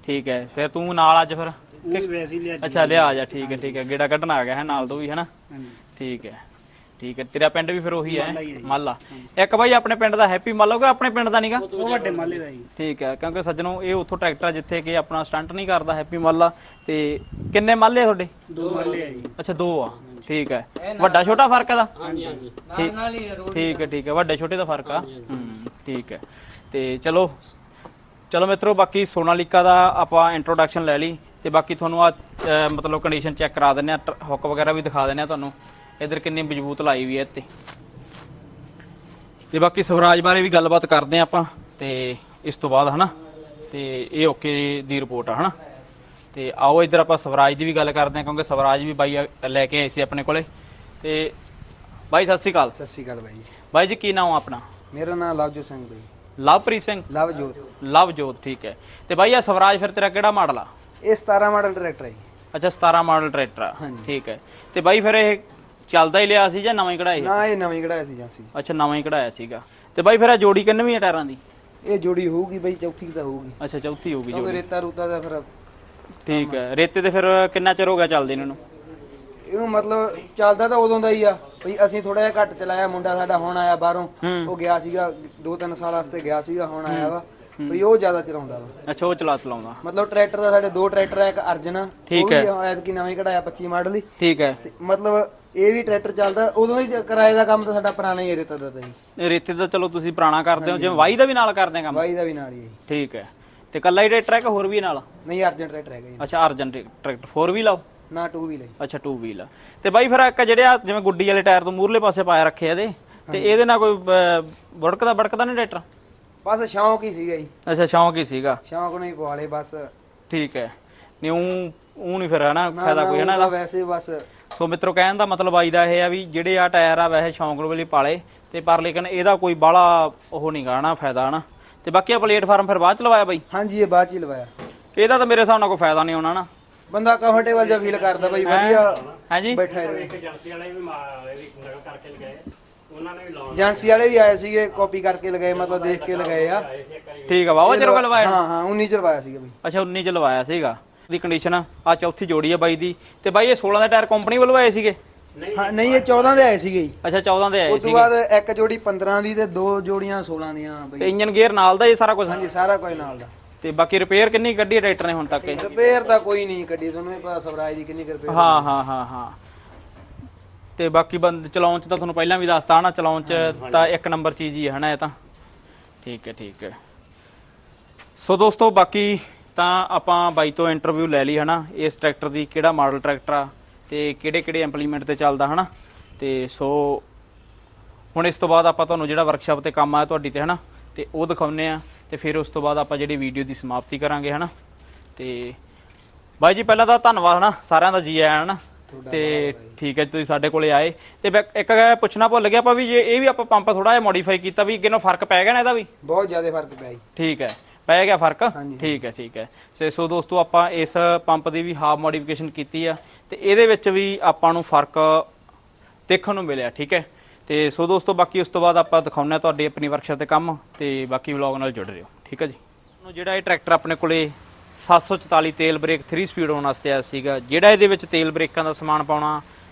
ਠੀਕ ਹੈ ਫਿਰ ਤੂੰ ਨਾਲ ਅੱਜ ਫਿਰ। ਉਹ ਵੀ ਵੈਸੇ ਹੀ ਲਿਆ ਜੀ। ਅੱਛਾ ਲਿਆ ਆ ਜਾ ਠੀਕ ਹੈ ਠੀਕ ਹੈ। ਗੇੜਾ ਕੱਢਣ ਆ ਗਿਆ ਹੈ ਨਾਲ ਤੋਂ ਵੀ ਹੈ ਨਾ ਹਾਂਜੀ। ਠੀਕ ਹੈ ਠੀਕ ਹੈ। ਤੇਰਾ ਪਿੰਡ ਵੀ ਫਿਰ ਉਹੀ ਹੈ ਮਾਲਾ ਹੀ ਹੈ ਜੀ। ਮਾਲਾ। ਇੱਕ ਬਾਈ ਆਪਣੇ ਪਿੰਡ ਦਾ ਹੈਪੀ ਮਾਲਾ ਕਿ ਆਪਣੇ ਪਿੰਡ ਦਾ ਨਹੀਂਗਾ ਉਹ ਵੱਡੇ ਮਾਲੇ ਦਾ ਜੀ। ਠੀਕ ਹੈ ਕਿਉਂਕਿ ਸੱਜਣੋ ਇਹ ਉੱਥੋਂ ਟਰੈਕਟਰ ਆ ਜਿੱਥੇ ਕਿ ਆਪਣਾ ਸਟੰਟ ਨਹੀਂ ਕਰਦਾ ਹੈਪੀ ਮਾਲਾ ਤੇ ਕਿੰਨੇ ਮਾਲੇ ਆ ਤੁਹਾਡੇ? ਦੋ ਮਾਲੇ ਆ ਜੀ। ਅੱਛਾ ਦੋ ਆ। ਠੀਕ ਹੈ। ਵੱਡਾ ਛੋਟਾ ਫ਼ਰਕ ਇਹਦਾ? ਹਾਂਜੀ ਹਾਂਜੀ। ਨਾਲ ਨਾਲ ਹੀ ਰੋਡ ਠੀਕ ਹੈ ਠੀਕ ਹੈ। ਵੱਡੇ ਛੋਟੇ ਦਾ ਫ਼ਰਕ ਆ। ਹੂੰ ਠੀਕ ਹੈ। ਤੇ ਚਲੋ ਚਲੋ ਮਿੱਤਰੋ ਬਾਕੀ ਸੋਨਾਲੀਕਾ ਦਾ ਆਪਾਂ ਇੰਟਰੋਡਕਸ਼ਨ ਲੈ ਲਈ ਤੇ ਬਾਕੀ ਤੁਹਾਨੂੰ ਆ ਮਤਲਬ ਕੰਡੀਸ਼ਨ ਚੈੱਕ ਕਰਾ ਦਿੰਨੇ ਆ। ਹੁੱਕ ਵਗੈਰਾ ਵੀ ਦਿਖਾ ਦਿੰਨੇ ਆ ਤੁਹਾਨੂੰ। ਇਧਰ ਕਿੰਨੀ ਮਜ਼ਬੂਤ ਲਾਈ ਵੀ ਹੈ ਇੱਥੇ। ਤੇ ਬਾਕੀ ਸਵਰਾਜ ਬਾਰੇ ਵੀ ਗੱਲਬਾਤ ਕਰਦੇ ਆ ਆਪਾਂ। ਤੇ ਇਸ ਤੋਂ ਬਾਅਦ ਹਨਾ ਤੇ ਇਹ ਓਕੇ ਦੀ ਰਿਪੋਰਟ ਆ ਹਨਾ। ਤੇ ਆਓ ਇਧਰ ਆਪਾਂ ਸਵਰਾਜ ਦੀ ਵੀ ਗੱਲ ਕਰਦੇ ਆ ਕਿਉਂਕਿ ਸਵਰਾਜ ਵੀ ਬਾਈ ਲੈ ਕੇ ਆਏ ਸੀ ਆਪਣੇ ਕੋਲੇ। ਤੇ ਬਾਈ ਸਤਿ ਸ਼੍ਰੀ ਅਕਾਲ। ਸਤਿ ਸ਼੍ਰੀ ਅਕਾਲ ਬਾਈ। ਬਾਈ ਜੀ ਕੀ ਨਾਮ ਆਪਣਾ? ਮੇਰਾ ਨਾਮ ਲਵਜੋਤ ਸਿੰਘ ਬਾਈ। ਲਵਪ੍ਰੀਤ ਸਿੰਘ? ਲਵਜੋਤ। ਲਵਜੋਤ ਠੀਕ ਹੈ। ਤੇ ਬਾਈ ਆ ਸਵਰਾਜ ਫਿਰ ਤੇਰਾ ਕਿਹੜਾ ਮਾਡਲ ਆ? ਇਹ 17 ਮਾਡਲ ਟਰੈਕਟਰ ਹੈ ਜੀ। ਅੱਛਾ 17 ਮਾਡਲ ਟਰੈਕਟਰ ਆ। ਠੀਕ ਹੈ। ਤੇ ਬਾਈ ਫਿਰ ਇਹ ਚੱਲਦਾ ਹੀ ਲਿਆ ਸੀ ਜਾਂ ਨਵਾਂ ਹੀ ਕਢਾਇਆ ਸੀ? ਨਾ ਇਹ ਨਵੀਂ ਕਢਾਇਆ ਸੀ ਜਾਂਸੀ ਅੱਛਾ ਨਵਾਂ ਹੀ ਕਢਾਇਆ ਸੀਗਾ। ਤੇ ਬਾਈ ਫਿਰ ਇਹ ਜੋੜੀ ਕਿੰਨਵੀਂ ਆ ਟਾਇਰਾਂ ਦੀ? ਇਹ ਜੋੜੀ ਹੋਊਗੀ ਬਾਈ ਚੌਥੀ ਤਾਂ ਹੋਊਗੀ। ਅੱਛਾ ਚੌਥੀ ਹੋਊਗੀ ਜੋੜੀ। ਰੇਤਾ ਰੂਤਾ ਦਾ ਫਿਰ ਠੀਕ ਹੈ। ਰੇਤੇ ਤੇ ਫਿਰ ਕਿੰਨਾ ਚਿਰ ਹੋ ਗਿਆ ਚੱਲਦੇ ਇਹਨਾਂ ਨੂੰ? ਇਹਨੂੰ ਮਤਲਬ ਚੱਲਦਾ ਤਾਂ ਉਦੋਂ ਦਾ ਹੀ ਆ। ਬਈ ਅਸੀਂ ਥੋੜਾ ਜਿਹਾ ਘੱਟ ਚਲਾਇਆ ਮੁੰਡਾ ਸਾਡਾ ਹੁਣ ਆਇਆ ਬਾਹਰੋਂ। ਉਹ ਗਿਆ ਸੀਗਾ 2-3 ਸਾਲ ਵਾਸਤੇ ਗਿਆ ਸੀਗਾ ਹੁਣ ਆਇਆ ਵਾ। ਬਈ ਉਹ ਜ਼ਿਆਦਾ ਚਲਾਉਂਦਾ ਵਾ। ਅੱਛਾ ਉਹ ਚਲਾ ਚਲਾਉਂਦਾ। ਮਤਲਬ ਟਰੈਕਟਰ ਦਾ ਸਾਡੇ ਦੋ ਟਰੈਕਟਰ ਆ ਇੱਕ ਅਰਜਨ। ਠੀਕ ਉਹ ਵੀ ਹੈ। ਐਤਕੀ ਨਵੇਂ ਕਢਾਇਆ 25 ਮਾਡਲ ਹੀ। ਠੀਕ ਹੈ। ਮਤਲਬ ਇਹ ਵੀ ਟਰੈਕਟਰ ਚੱਲਦਾ। ਉਦੋਂ ਹੀ ਕਿਰਾਏ ਦਾ ਕੰਮ ਤਾਂ ਸਾਡਾ ਪੁਰਾਣਾ ਹੀ ਰੇਤਾ ਦਾ ਤਾਂ ਜੀ ਰੇਤੇ ਦਾ ਚਲੋ ਤੁਸੀਂ ਪੁਰਾਣਾ ਕਰਦੇ ਹੋ ਜਿਵੇਂ ਵਾਈ ਦਾ ਵੀ ਨਾਲ ਕਰਦੇ ਕੰਮ? ਬਾਈ ਦਾ ਵੀ ਨਾਲ ਹੀ। ਠੀਕ ਹੈ। ਤੇ ਕੱਲਾ ਹੀ ਟਰੈਕਟਰ ਹੈ ਕਿ ਹੋਰ ਵੀ ਨਾਲ? ਨਹੀਂ ਅਰਜਨ ਟਰੈਕਟਰ ਹੈਗਾ ਜੀ। ਅੱਛਾ ਅਰਜਨ ਟਰੈਕਟਰ। 4 ਵੀਲ ਆ ਨਾ 2 ਵੀ ਲਈ ਅੱਛਾ 2 ਵੀਲ ਤੇ ਬਾਈ ਫਿਰ ਇੱਕ ਜਿਹੜੇ ਆ ਜਿਵੇਂ ਗੁੱਡੀ ਵਾਲੇ ਟਾਇਰ ਤੋਂ ਮੂਰਲੇ ਪਾਸੇ ਪਾਇਆ ਰੱਖੇ ਆ ਇਹਦੇ ਤੇ ਇਹਦੇ ਨਾਲ ਕੋਈ ਅਹ, ਬੜਕਦਾ ਬੜਕਦਾ ਨਹੀਂ ਟਰੈਕਟਰ? ਬਸ ਸ਼ੌਂਕ ਹੀ ਸੀਗਾ ਜੀ। ਅੱਛਾ ਸ਼ੌਂਕ ਹੀ ਸੀਗਾ। ਸ਼ੌਂਕ ਨੂੰ ਹੀ ਪਵਾਲੇ ਬਸ। ਠੀਕ ਹੈ। ਨਹੀਂ ਉਹ ਨਹੀਂ ਫਿਰ ਹਨਾ ਫਾਇਦਾ ਕੋਈ ਹਨਾ ਉਹਦਾ ਇਹਦਾ? ਵੈਸੇ ਬਸ। ਸੋ ਮਿੱਤਰੋ ਕਹਿਣ ਦਾ ਮਤਲਬ ਆਈ ਦਾ ਇਹ ਆ ਵੀ ਜਿਹੜੇ ਆ ਟਾਇਰ ਆ ਵੈਸੇ ਸ਼ੌਂਕ ਲਈ ਪਾਲੇ ਤੇ ਪਰ ਲੇਕਿਨ ਇਹਦਾ ਕੋਈ ਬਾਹਲਾ ਉਹ ਨਹੀਂ ਗਾਣਾ ਫਾਇਦਾ ਹਨਾ? ਤੇ ਬਾਕੀ ਆ ਪਲੇਟਫਾਰਮ ਫਿਰ ਬਾਅਦ ਚ ਲਵਾਇਆ ਬਾਈ? ਹਾਂਜੀ ਇਹ ਬਾਅਦ ਚ ਹੀ ਲਵਾਇਆ। ਇਹਦਾ ਤਾਂ ਮੇਰੇ ਹਿਸਾਬ ਨਾਲ ਕੋਈ ਫਾਇਦਾ ਨਹੀਂ ਹੋਣਾ ਨਾ। ਬੰਦਾ ਕੰਫਰਟੇਬਲ ਜਿਹਾ ਫੀਲ ਕਰਦਾ ਬਈ ਵਧੀਆ ਹਾਂਜੀ ਬੈਠਾ ਰਹੇ। ਏਜੰਸੀ ਵਾਲੇ ਵੀ ਆਏ ਸੀਗੇ ਕਾਪੀ ਕਰਕੇ ਲਗਾਏ ਮਤਲਬ ਦੇਖ ਕੇ ਲਗਾਏ ਆ। ਠੀਕ ਆ ਬਾਬਾ ਚਿਰ ਲਵਾਇਆ? ਹਾਂ ਹਾਂ 19 ਚ ਲਵਾਇਆ ਸੀਗਾ ਬਈ। ਅੱਛਾ 19 ਚ ਲਵਾਇਆ ਸੀਗਾ। ਦੀ ਕੰਡੀਸ਼ਨ ਆ ਚੌਥੀ ਜੋੜੀ ਆ ਬਾਈ ਦੀ। ਤੇ ਬਾਈ ਇਹ 16 ਦੇ ਟਾਇਰ ਕੰਪਨੀ ਵੱਲੋਂ ਆਏ ਸੀਗੇ? ਹਾਂ ਨਹੀਂ ਇਹ 14 ਦੇ ਆਏ ਸੀਗੇ ਜੀ। ਅੱਛਾ 14 ਦੇ ਆਏ ਉਸ ਤੋਂ ਸੀਗੇ। ਬਾਅਦ ਇੱਕ ਜੋੜੀ 15 ਦੀ ਤੇ ਦੋ ਜੋੜੀਆਂ 16 ਦੀਆਂ ਤੇ ਬਈ ਇੰਜਨ ਗੇਅਰ ਨਾਲ ਦਾ ਇਹ ਸਾਰਾ ਕੁਝ ਹਾਂਜੀ ਸਾਰਾ ਕੁਝ ਨਾਲ ਦਾ। ਤੇ ਬਾਕੀ ਰਿਪੇਅਰ ਕਿੰਨੀ ਕੱਢੀ ਟਰੈਕਟਰ ਨੇ ਹੁਣ ਤੱਕ? ਇਹ? ਰਿਪੇਅਰ ਤਾਂ ਕੋਈ ਨਹੀਂ ਕੱਢੀ ਤੁਹਾਨੂੰ ਵੀ ਪਤਾ ਸਵਰਾਜ ਦੀ ਕਿੰਨੀ ਰਿਪੇਅਰ ਹਾਂ ਹਾਂ ਹਾਂ ਹਾਂ। ਤੇ ਬਾਕੀ ਬੰਦ ਚਲਾਉਣ ਚ ਤਾਂ ਤੁਹਾਨੂੰ ਪਹਿਲਾਂ ਵੀ ਦੱਸਤਾ ਹਨਾ ਚਲਾਉਣ ਚ ਤਾਂ ਇੱਕ ਨੰਬਰ ਚੀਜ਼ ਹੀ ਹੈ ਹਨਾ ਇਹ ਤਾਂ। ਠੀਕ ਹੈ ਠੀਕ ਹੈ। ਸੋ ਦੋਸਤੋ ਬਾਕੀ ਤਾਂ ਆਪਾਂ ਬਾਈ ਤੋਂ ਇੰਟਰਵਿਊ ਲੈ ਲਈ ਹਨਾ ਇਸ ਟਰੈਕਟਰ ਦੀ ਕਿਹੜਾ ਮਾਡਲ ਟਰੈਕਟਰ ਆ ਤੇ ਕਿਹੜੇ ਕਿਹੜੇ ਇੰਪਲੀਮੈਂਟ ਤੇ ਚੱਲਦਾ ਹਨਾ? ਤੇ ਸੋ ਹੁਣ ਇਸ ਤੋਂ ਬਾਅਦ ਆਪਾਂ ਤੁਹਾਨੂੰ ਜਿਹੜਾ ਵਰਕਸ਼ਾਪ ਤੇ ਕੰਮ ਆਇਆ ਤੁਹਾਡੀ ਤੇ ਹਨਾ? ਤੇ ਉਹ ਦਿਖਾਉਨੇ ਆ ਤੇ ਫਿਰ ਉਸ ਤੋਂ ਬਾਅਦ ਆਪਾਂ ਜਿਹੜੀ ਵੀਡੀਓ ਦੀ ਸਮਾਪਤੀ ਕਰਾਂਗੇ ਹਨਾ? ਤੇ ਬਾਈ ਜੀ ਪਹਿਲਾਂ ਤਾਂ ਧੰਨਵਾਦ ਹਨਾ? ਸਾਰਿਆਂ ਦਾ ਜੀ ਆਇਆਂ ਹਨਾ? ਤੇ ਠੀਕ ਹੈ ਤੁਸੀਂ ਸਾਡੇ ਕੋਲੇ ਆਏ। ਤੇ ਇੱਕ ਪੁੱਛਣਾ ਭੁੱਲ ਗਿਆ ਆਪਾਂ ਵੀ ਜੇ ਇਹ ਵੀ ਆਪਾਂ ਪੰਪ ਥੋੜਾ ਜਿਹਾ ਮੋਡੀਫਾਈ ਕੀਤਾ ਵੀ ਕਿਨੋਂ ਫ਼ਰਕ ਪੈ ਗਿਆ ਨਾ ਇਹਦਾ ਵੀ? ਬਹੁਤ ਜ਼ਿਆਦਾ ਫ਼ਰਕ ਪਿਆ ਜੀ। ਠੀਕ ਹੈ। ਪੈ ਗਿਆ ਫ਼ਰਕ। ਠੀਕ ਹੈ ਠੀਕ ਹੈ। ਸੋ ਦੋਸਤੋ ਆਪਾਂ ਇਸ ਪੰਪ ਦੀ ਵੀ ਹਾਫ ਮੋਡੀਫਿਕੇਸ਼ਨ ਕੀਤੀ ਆ ਤੇ ਇਹਦੇ ਵਿੱਚ ਵੀ ਆਪਾਂ ਨੂੰ ਫ਼ਰਕ ਦੇਖਣ ਨੂੰ ਮਿਲਿਆ ਠੀਕ ਹੈ? ਤੇ ਸੋ ਦੋਸਤੋ ਬਾਕੀ ਉਸ ਤੋਂ ਬਾਅਦ ਆਪਾਂ ਦਿਖਾਉਂਦੇ ਹਾਂ ਤੁਹਾਡੀ ਆਪਣੀ ਵਰਕਸ਼ਾਪ ਤੇ ਕੰਮ ਤੇ ਬਾਕੀ ਵਲੌਗ ਨਾਲ ਜੁੜ ਰਹੋ ਠੀਕ ਹੈ ਜੀ? ਨੂੰ ਜਿਹੜਾ ਇਹ ਟਰੈਕਟਰ ਆਪਣੇ ਕੋਲੇ 744 ਤੇਲ ਬ੍ਰੇਕ 3 ਸਪੀਡ ਹੋਣ ਵਾਸਤੇ ਆਇਆ ਸੀਗਾ ਜਿਹੜਾ ਇਹਦੇ ਵਿੱਚ ਤੇਲ ਬ੍ਰੇਕਾਂ ਦਾ ਸਮਾਨ ਪਾਉਣਾ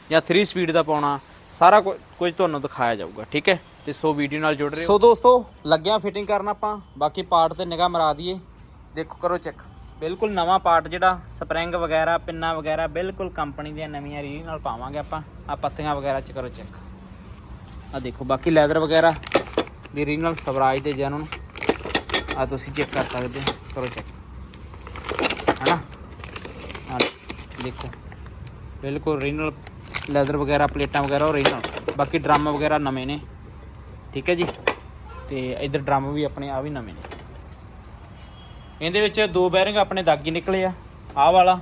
ਜਾਂ 3 ਸਪੀਡ ਦਾ ਪਾਉਣਾ ਸਾਰਾ ਕੁ- ਕੁਝ ਤੁਹਾਨੂੰ ਦਿਖਾਇਆ ਜਾਊਗਾ ਠੀਕ ਹੈ? ਤੇ ਸੋ ਵੀਡੀਓ ਨਾਲ ਜੁੜ ਰਹੇ ਸੋ ਦੋਸਤੋ ਲੱਗਿਆ ਫਿਟਿੰਗ ਕਰਨ ਆਪਾਂ ਬਾਕੀ ਪਾਰਟ ਤੇ ਨਿਗਾਹ ਮਰਾ ਦਈਏ ਦੇਖੋ ਕਰੋ ਚੈੱਕ ਬਿਲਕੁਲ ਨਵਾਂ ਪਾਰਟ ਜਿਹੜਾ, ਸਪਰਿੰਗ ਵਗੈਰਾ, ਪਿੰਨਾ ਵਗੈਰਾ, ਬਿਲਕੁਲ ਕੰਪਨੀ ਦੀਆਂ ਨਵੀਆਂ ਰੀ ਨਾਲ ਪਾਵਾਂਗੇ ਆਪਾਂ। ਆ ਪੱਤੀਆਂ ਵਗੈਰਾ ਚ ਕਰੋ ਚੈੱਕ ਆ ਦੇਖੋ, ਬਾਕੀ ਲੈਦਰ ਵਗੈਰਾ ਦੀ ਰੀਨਲ ਸਵਰਾਜ ਦੇ ਜੈਨੂਨ ਆ ਤੁਸੀਂ ਚੈੱਕ ਕਰ ਸਕਦੇ ਹੋ, ਕਰੋ ਚੈੱਕ ਹਨਾ? ਆ ਦੇਖੋ, ਬਿਲਕੁਲ ਰੀਨਲ ਲੈਦਰ ਵਗੈਰਾ, ਪਲੇਟਾਂ ਵਗੈਰਾ, ਉਹ ਓਰੀਜਨਲ ਬਾਕੀ ਡਰਮ ਵਗੈਰਾ ਨਵੇਂ ਨੇ। ਠੀਕ ਹੈ ਜੀ? ਤੇ ਇਧਰ ਡਰਮ ਵੀ ਆਪਣੇ ਆ ਵੀ ਨਵੇਂ ਨੇ। ਇਹਦੇ ਵਿੱਚ ਦੋ ਬੈਰਿੰਗ ਆਪਣੇ ਦਾਗੀ ਨਿਕਲੇ ਆ, ਆਹ ਵਾਲਾ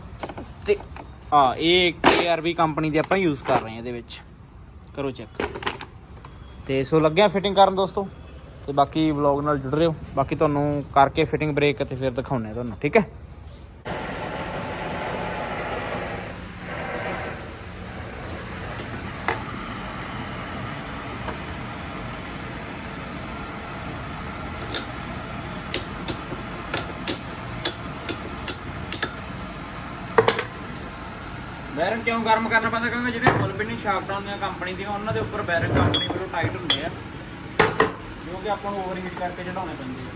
ਤੇ ਆ ਇਹ KRB ਕੰਪਨੀ ਦੇ ਆਪਾਂ ਯੂਜ਼ ਕਰ ਰਹੇ ਹਾਂ ਇਹਦੇ ਵਿੱਚ। ਕਰੋ ਚੈੱਕ ਤੇ ਸੋ ਲੱਗਿਆ ਫਿਟਿੰਗ ਕਰਨ ਦੋਸਤੋ, ਤੇ ਬਾਕੀ ਵਲੌਗ ਨਾਲ ਜੁੜ ਰਹੇ ਹੋ। ਬਾਕੀ ਤੁਹਾਨੂੰ ਕਰਕੇ ਫਿਟਿੰਗ ਬ੍ਰੇਕ ਤੇ ਫਿਰ ਦਿਖਾਉਣੇ ਤੁਹਾਨੂੰ, ਠੀਕ ਹੈ? ਬੈਰਨ ਕਿਉਂ ਗਰਮ ਕਰਨਾ ਪੈਂਦਾ? ਕਿਉਂਕਿ ਜਿਹੜੇ ਫੁੱਲ ਪਿੰਨੀ ਸ਼ਾਫਟਾਂ ਹੁੰਦੀਆਂ ਕੰਪਨੀ ਦੀਆਂ, ਉਹਨਾਂ ਦੇ ਉੱਪਰ ਬੈਰਨ ਕੰਪਨੀ ਵੱਲੋਂ ਟਾਈਟ ਹੁੰਦੇ ਆ। ਕਿਉਂਕਿ ਆਪਾਂ ਨੂੰ ਓਵਰਹੀਟ ਕਰਕੇ ਚੜਾਉਣੇ ਪੈਂਦੇ ਆ।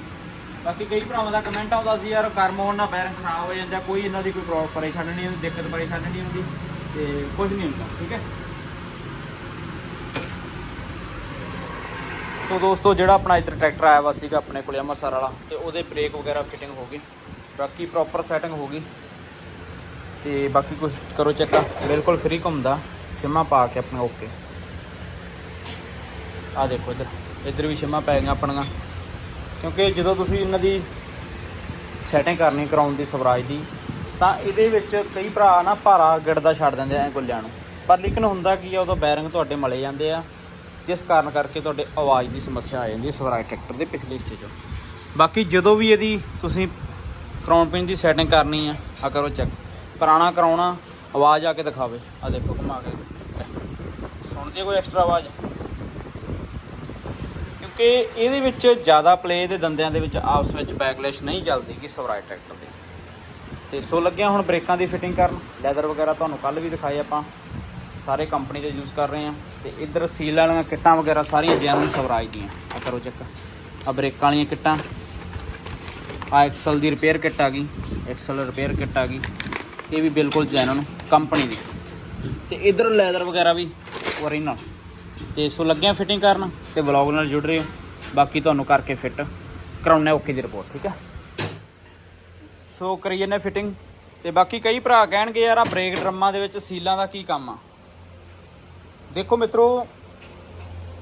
ਬਾਕੀ ਕਈ ਭਰਾਵਾਂ ਦਾ ਕਮੈਂਟ ਆਉਂਦਾ ਸੀ, ਯਾਰ ਗਰਮ ਹੋਣ ਨਾਲ ਬੈਰਨ ਖਰਾਬ ਹੋ ਜਾਂਦਾ, ਕੋਈ ਇਹਨਾਂ ਦੀ ਕੋਈ ਪ੍ਰੋ- ਪਰੇਸ਼ਾਨੀ ਨਹੀਂ ਹੁੰਦੀ, ਦਿੱਕਤ ਪਰੇਸ਼ਾਨੀ ਨਹੀਂ ਹੁੰਦੀ, ਤੇ ਕੁਝ ਨਹੀਂ ਹੁੰਦਾ, ਠੀਕ ਹੈ? ਸੋ ਦੋਸਤੋ, ਜਿਹੜਾ ਆਪਣਾ ਇੱਧਰ ਟਰੈਕਟਰ ਆਇਆ ਵਾ ਸੀਗਾ ਆਪਣੇ ਕੋਲੇ ਅੰਮ੍ਰਿਤਸਰ ਵਾਲਾ, ਤੇ ਉਹਦੇ ਬ੍ਰੇਕ ਵਗੈਰਾ ਫਿਟਿੰਗ ਹੋ ਗਈ। ਬਾਕੀ ਪ੍ਰੋਪਰ ਸੈਟਿੰਗ ਹੋ ਗਈ। ਤੇ ਬਾਕੀ ਕੁਝ ਕਰੋ ਚੈੱਕ ਬਿਲਕੁਲ ਫ੍ਰੀ ਘੁੰਮਦਾ। ਸਿਮਾ ਪਾ ਕੇ ਆਪਣਾ ਓਕੇ ਆ ਦੇਖੋ ਇੱਧਰ। ਇੱਧਰ ਵੀ ਸਿਮਾ ਪੈ ਗਈਆਂ ਆਪਣੀਆਂ। ਕਿਉਂਕਿ ਜਦੋਂ ਤੁਸੀਂ ਇਹਨਾਂ ਦੀ ਸੈਟਿੰਗ ਕਰਨੀ ਕਰਾਉਣ ਦੀ ਸਵਰਾਜ ਦੀ, ਤਾਂ ਇਹਦੇ ਵਿੱਚ ਕਈ ਭਰਾ ਨਾ ਭਾਰਾ ਗਿੜਦਾ ਛੱਡ ਦਿੰਦੇ ਐ ਗੁੱਲਿਆਂ ਨੂੰ। ਪਰ ਲੇਕਿਨ ਹੁੰਦਾ ਕੀ ਆ, ਉਦੋਂ ਬੈਰਿੰਗ ਤੁਹਾਡੇ ਮਲੇ ਜਾਂਦੇ ਆ। ਜਿਸ ਕਾਰਨ ਕਰਕੇ ਤੁਹਾਡੇ ਆਵਾਜ਼ ਦੀ ਸਮੱਸਿਆ ਆ ਜਾਂਦੀ ਹੈ ਸਵਰਾਜ ਟਰੈਕਟਰ ਦੇ ਪਿਛਲੇ ਹਿੱਸੇ 'ਚ। ਬਾਕੀ ਜਦੋਂ ਵੀ ਇਹਦੀ ਤੁਸੀਂ ਕਰਾਉਣ ਪਿੰਨ ਦੀ ਸੈਟਿੰਗ ਕਰਨੀ ਆ ਆ ਕਰੋ ਚੈੱਕ। ਪੁਰਾਣਾ ਕਰਾਉਣਾ, ਆਵਾਜ਼ ਆ ਕੇ ਦਿਖਾਵੇ। ਆ ਦੇਖੋ ਘੁਮਾ ਕੇ। ਸੁਣਦੀ ਕੋਈ ਐਕਸਟਰਾ ਆਵਾਜ਼? ਕਿਉਂਕਿ ਇਹਦੇ ਵਿੱਚ ਜ਼ਿਆਦਾ ਪਲੇ ਦੇ ਦੰਦਿਆਂ ਦੇ ਵਿੱਚ ਆਪਸ ਵਿੱਚ ਬੈਕਲੈਸ਼ ਨਹੀਂ ਚੱਲਦੀ ਕਿ ਸਵਰਾਜ ਟਰੈਕਟਰ 'ਤੇ। ਤੇ ਸੋ ਲੱਗਿਆ ਹੁਣ ਬ੍ਰੇਕਾਂ ਦੀ ਫਿਟਿੰਗ ਕਰਨ। ਲੈਦਰ ਵਗੈਰਾ ਤੁਹਾਨੂੰ ਕੱਲ ਵੀ ਦਿਖਾਏ ਆਪਾਂ। ਸਾਰੇ ਕੰਪਨੀ ਦੇ ਯੂਜ਼ ਕਰ ਰਹੇ ਆ ਤੇ ਇੱਧਰ ਸੀਲ ਵਾਲੀਆਂ ਕਿੱਟਾਂ ਵਗੈਰਾ ਸਾਰੀਆਂ ਜੈਨੂਨ ਸਵਰਾਜ ਦੀਆਂ। ਆ ਕਰੋ ਚੈੱਕ ਆ ਬ੍ਰੇਕਾਂ ਵਾਲੀਆਂ ਕਿੱਟਾਂ। ਆ ਐਕਸਲ ਦੀ ਰਿਪੇਅਰ ਕਿੱਟ ਆ ਗਈ। ਐਕਸਲ ਰਿਪੇਅਰ ਕਿੱਟ ਆ ਗਈ। ਇਹ ਵੀ ਬਿਲਕੁਲ ਜੈਨੂਨ ਕੰਪਨੀ ਦੀ। ਤੇ ਇਧਰ ਲੈਦਰ ਵਗੈਰਾ ਵੀ ਓਰੀਜਨਲ ਤੇ ਸੋ ਲੱਗਿਆ ਫਿਟਿੰਗ ਕਰਨ ਤੇ ਵਲੌਗ ਨਾਲ ਜੁੜ ਰਹੇ ਹੋ। ਬਾਕੀ ਤੁਹਾਨੂੰ ਕਰਕੇ ਫਿੱਟ ਕਰਾਉਣਾ ਓਕੇ ਦੀ ਰਿਪੋਰਟ ਠੀਕ ਹੈ ਸੋ ਕਰੀ ਜੰਨੇ ਫਿਟਿੰਗ ਤੇ ਬਾਕੀ ਕਈ ਭਰਾ ਕਹਿਣਗੇ, ਯਾਰ ਆ ਬ੍ਰੇਕ ਡਰਮਾਂ ਦੇ ਵਿੱਚ ਸੀਲਾਂ ਦਾ ਕੀ ਕੰਮ ਆ? ਦੇਖੋ ਮਿੱਤਰੋ,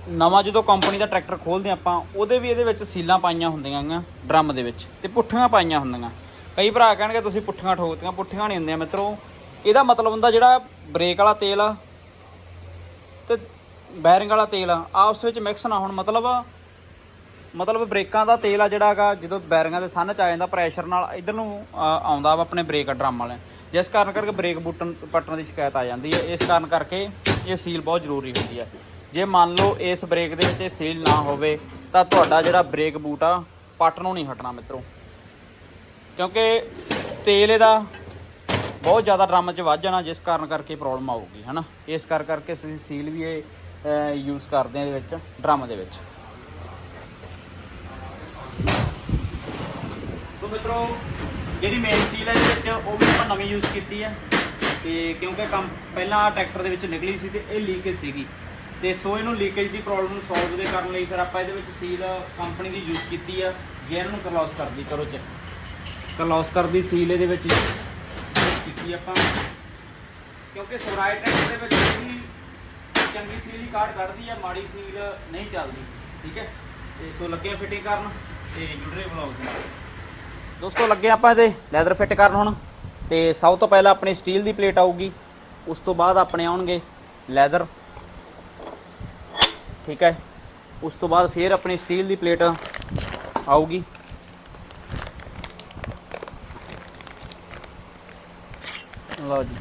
ਨਵਾਂ ਜਦੋਂ ਕੰਪਨੀ ਦਾ ਟਰੈਕਟਰ ਖੋਲਦੇ ਆਪਾਂ, ਉਹਦੇ ਵੀ ਇਹਦੇ ਵਿੱਚ ਸੀਲਾਂ ਪਾਈਆਂ ਹੁੰਦੀਆਂ ਗੀਆਂ ਡਰਮ ਦੇ ਵਿੱਚ। ਤੇ ਪੁੱਠੀਆਂ ਪਾਈਆਂ ਹੁੰਦੀਆਂ। ਕਈ ਭਰਾ ਕਹਿਣਗੇ ਤੁਸੀਂ ਪੁੱਠੀਆਂ ਠੋਕਤੀਆਂ, ਪੁੱਠੀਆਂ ਨਹੀਂ ਹੁੰਦੀਆਂ ਮਿੱਤਰੋ। ਇਹਦਾ ਮਤਲਬ ਹੁੰਦਾ ਜਿਹੜਾ ਬ੍ਰੇਕ ਵਾਲਾ ਤੇਲ ਆ ਤੇ ਬੈਰਿੰਗ ਵਾਲਾ ਤੇਲ ਆ। ਆਪਸ ਵਿੱਚ ਮਿਕਸ ਨਾ ਹੋਣ, ਮਤਲਬ ਮਤਲਬ ਬ੍ਰੇਕਾਂ ਦਾ ਤੇਲ ਆ ਜਿਹੜਾ ਹੈਗਾ, ਜਦੋਂ ਬੈਰਿੰਗਾਂ ਦੇ ਸਨ ਚ ਆ ਜਾਂਦਾ ਪ੍ਰੈਸ਼ਰ ਨਾਲ, ਇਧਰ ਨੂੰ ਆਉਂਦਾ ਵਾ ਆਪਣੇ ਬ੍ਰੇਕ ਡਰਮ ਵਾਲੇ ਜਿਸ ਕਾਰਨ ਕਰਕੇ ਬ੍ਰੇਕ ਬੂਟਨ ਪਟਣ ਦੀ ਸ਼ਿਕਾਇਤ ਆ ਜਾਂਦੀ ਹੈ ਇਸ ਕਾਰਨ ਕਰਕੇ ਇਹ ਸੀਲ ਬਹੁਤ ਜ਼ਰੂਰੀ ਹੁੰਦੀ ਹੈ ਜੇ ਮੰਨ ਲਓ ਇਸ ਬ੍ਰੇਕ ਦੇ ਵਿੱਚ ਇਹ ਸੀਲ ਨਾ ਹੋਵੇ, ਤਾਂ ਤੁਹਾਡਾ ਜਿਹੜਾ ਬ੍ਰੇਕ ਬੂਟ ਆ, ਪੱਟ ਨੂੰ ਨਹੀਂ ਹਟਣਾ ਮਿੱਤਰੋ। ਕਿਉਂਕਿ ਤੇਲ ਇਹਦਾ ਬਹੁਤ ਜ਼ਿਆਦਾ ਡਰਮ 'ਚ ਵੱਧ ਜਾਣਾ, ਜਿਸ ਕਾਰਨ ਕਰਕੇ ਪ੍ਰੋਬਲਮ ਆਊਗੀ, ਹਨਾ? ਇਸ ਕਰ ਕਰਕੇ ਅਸੀਂ ਸੀਲ ਵੀ ਇਹ ਯੂਜ਼ ਕਰਦੇ ਹਾਂ ਇਹਦੇ ਵਿੱਚ, ਡਰਮ ਦੇ ਵਿੱਚ। ਸੋ ਮਿੱਤਰੋ, ਜਿਹੜੀ ਮੇਨ ਸੀਲ ਹੈ ਇਹਦੇ ਵਿੱਚ, ਉਹ ਵੀ ਆਪਾਂ ਨਵੀਂ ਯੂਜ਼ ਕੀਤੀ ਹੈ। ਤੇ ਕਿਉਂਕਿ ਕੰਮ ਪਹਿਲਾਂ ਟਰੈਕਟਰ ਦੇ ਵਿੱਚ ਨਿਕਲੀ ਸੀ ਤੇ ਇਹ ਲੀਕੇਜ ਸੀਗੀ। ਤੇ ਸੋ ਇਹਨੂੰ ਲੀਕੇਜ ਦੀ ਪ੍ਰੋਬਲਮ ਨੂੰ ਸੋਲਵ ਦੇ ਕਰਨ ਲਈ ਫਿਰ ਆਪਾਂ ਇਹਦੇ ਵਿੱਚ ਸੀਲ ਕੰਪਨੀ ਦੀ ਯੂਜ਼ ਕੀਤੀ ਆ, ਜੇ ਨੂੰ ਕਰਲੌਸ ਕਰਦੀ, ਕਰੋ ਚੈੱਕ ਕਰਲੌਸਕਰ ਦੀ ਸੀਲ ਇਹਦੇ ਵਿੱਚ ਕੀਤੀ ਆਪਾਂ। ਕਿਉਂਕਿ ਸਵਰਾਜ ਟਰੈਕਟਰ ਦੇ ਵਿੱਚ ਵੀ ਚੰਗੀ ਸੀਲ ਹੀ ਕਾਰਡ ਕੱਢਦੀ ਆ, ਮਾੜੀ ਸੀਲ ਨਹੀਂ ਚੱਲਦੀ, ਠੀਕ ਹੈ? ਤੇ ਸੋ ਲੱਗੇ ਫਿਟਿੰਗ ਕਰਨ ਤੇ ਜੁੜਰੇ ਬਲੌਗ ਦੇ ਦੋਸਤੋ, ਲੱਗੇ ਆਪਾਂ ਇਹਦੇ ਲੈਦਰ ਫਿੱਟ ਕਰਨ ਹੁਣ। ਤੇ ਸਭ ਤੋਂ ਪਹਿਲਾਂ ਆਪਣੀ ਸਟੀਲ ਦੀ ਪਲੇਟ ਆਊਗੀ। ਉਸ ਤੋਂ ਬਾਅਦ ਆਪਣੇ ਆਉਣਗੇ ਲੈਦਰ ਠੀਕ ਹੈ? ਉਸ ਤੋਂ ਬਾਅਦ ਫਿਰ ਆਪਣੀ ਸਟੀਲ ਦੀ ਪਲੇਟ ਆਊਗੀ। ਲਓ ਜੀ।